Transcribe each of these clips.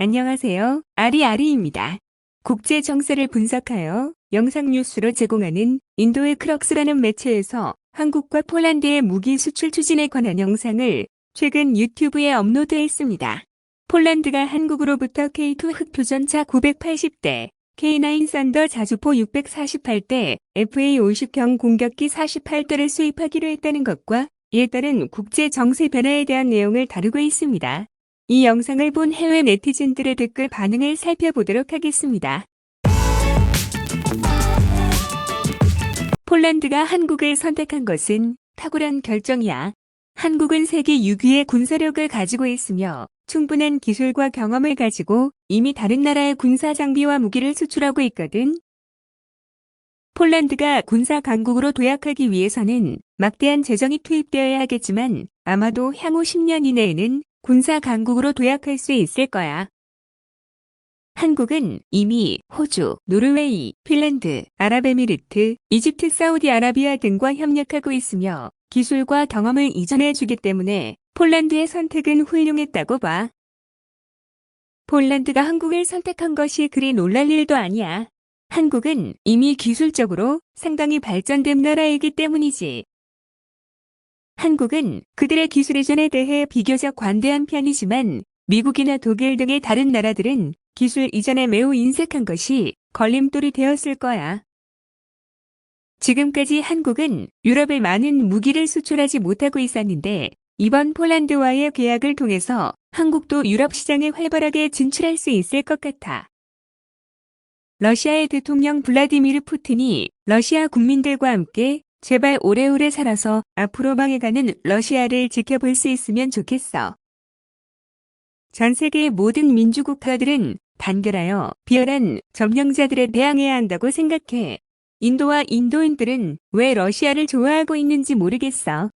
안녕하세요. 아리아리입니다. 국제 정세를 분석하여 영상 뉴스로 제공하는 인도의 크럭스라는 매체에서 한국과 폴란드의 무기 수출 추진에 관한 영상을 최근 유튜브에 업로드했습니다. 폴란드가 한국으로부터 K2 흑표전차 980대, K9 썬더 자주포 648대, FA50경 공격기 48대를 수입하기로 했다는 것과 이에 따른 국제 정세 변화에 대한 내용을 다루고 있습니다. 이 영상을 본 해외 네티즌들의 댓글 반응을 살펴보도록 하겠습니다. 폴란드가 한국을 선택한 것은 탁월한 결정이야. 한국은 세계 6위의 군사력을 가지고 있으며 충분한 기술과 경험을 가지고 이미 다른 나라의 군사 장비와 무기를 수출하고 있거든. 폴란드가 군사 강국으로 도약하기 위해서는 막대한 재정이 투입되어야 하겠지만 아마도 향후 10년 이내에는 군사 강국으로 도약할 수 있을 거야. 한국은 이미 호주, 노르웨이, 핀란드, 아랍에미리트, 이집트, 사우디아라비아 등과 협력하고 있으며 기술과 경험을 이전해 주기 때문에 폴란드의 선택은 훌륭했다고 봐. 폴란드가 한국을 선택한 것이 그리 놀랄 일도 아니야. 한국은 이미 기술적으로 상당히 발전된 나라이기 때문이지. 한국은 그들의 기술 이전에 대해 비교적 관대한 편이지만 미국이나 독일 등의 다른 나라들은 기술 이전에 매우 인색한 것이 걸림돌이 되었을 거야. 지금까지 한국은 유럽에 많은 무기를 수출하지 못하고 있었는데 이번 폴란드와의 계약을 통해서 한국도 유럽 시장에 활발하게 진출할 수 있을 것 같아. 러시아의 대통령 블라디미르 푸틴이 러시아 국민들과 함께 제발 오래오래 살아서 앞으로 망해가는 러시아를 지켜볼 수 있으면 좋겠어. 전 세계의 모든 민주국가들은 단결하여 비열한 점령자들에 대항해야 한다고 생각해. 인도와 인도인들은 왜 러시아를 좋아하고 있는지 모르겠어.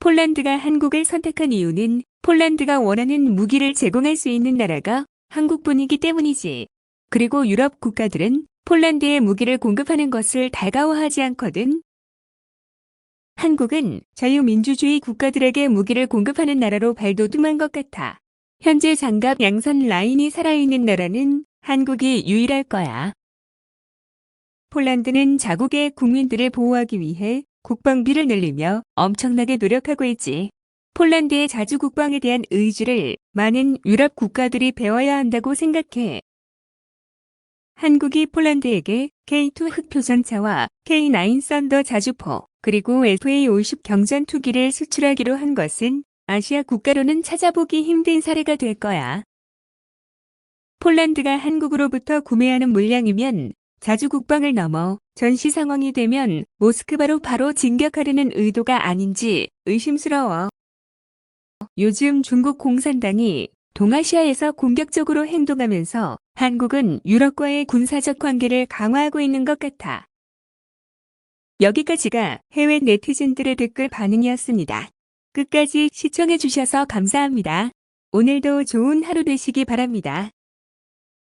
폴란드가 한국을 선택한 이유는 폴란드가 원하는 무기를 제공할 수 있는 나라가 한국뿐이기 때문이지. 그리고 유럽 국가들은 폴란드에 무기를 공급하는 것을 달가워하지 않거든. 한국은 자유민주주의 국가들에게 무기를 공급하는 나라로 발돋움한 것 같아. 현재 장갑 양선 라인이 살아있는 나라는 한국이 유일할 거야. 폴란드는 자국의 국민들을 보호하기 위해 국방비를 늘리며 엄청나게 노력하고 있지. 폴란드의 자주 국방에 대한 의지를 많은 유럽 국가들이 배워야 한다고 생각해. 한국이 폴란드에게 K2 흑표전차와 K9 썬더 자주포 그리고 FA50 경전 투기를 수출하기로 한 것은 아시아 국가로는 찾아보기 힘든 사례가 될 거야. 폴란드가 한국으로부터 구매하는 물량이면 자주 국방을 넘어 전시 상황이 되면 모스크바로 바로 진격하려는 의도가 아닌지 의심스러워. 요즘 중국 공산당이 동아시아에서 공격적으로 행동하면서 한국은 유럽과의 군사적 관계를 강화하고 있는 것 같아. 여기까지가 해외 네티즌들의 댓글 반응이었습니다. 끝까지 시청해주셔서 감사합니다. 오늘도 좋은 하루 되시기 바랍니다.